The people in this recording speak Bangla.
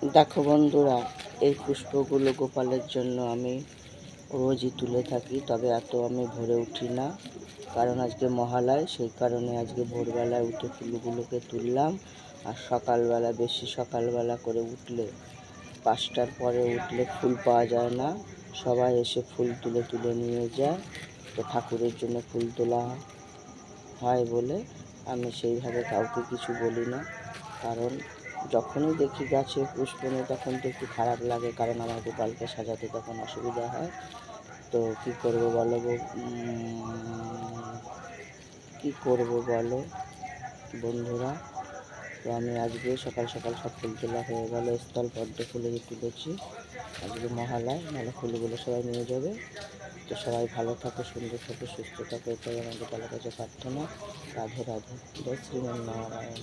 দেখো বন্ধুরা, এই পুষ্পগুলো গোপালের জন্য আমি রোজই তুলে থাকি, তবে এত আমি ভরে উঠি না। কারণ আজকে মহালয়, সেই কারণে আজকে ভোরবেলায় উঠে ফুলগুলোকে তুললাম, আর সকালবেলা, বেশি সকালবেলা করে উঠলে, পাঁচটার পরে উঠলে ফুল পাওয়া যায় না। সবাই এসে ফুল তুলে তুলে নিয়ে যায়, তো ঠাকুরের জন্য ফুল তোলা হয় বলে আমি সেইভাবে কাউকে কিছু বলি না। কারণ যখনই দেখি গাছে পুষ্প নেই তখন তো একটু খারাপ লাগে, কারণ আমার গোপালকে সাজাতে তখন অসুবিধা হয়। তো কি করব বলো কী করব বলো বন্ধুরা? তো আমি আজকে সকাল সকাল সব ফুল তোলা হয়ে গেল, স্থল পদ্ম ফুলে তুলেছি আজকে মহালয়, নাহলে ফুলগুলো সবাই নিয়ে যাবে। তো সবাই ভালো থাকো, সুন্দর থাকো, সুস্থ থাকো, এটাই গোপালের কাছে প্রার্থনা। রাধে রাধে, জয় শ্রীমন নারায়ণ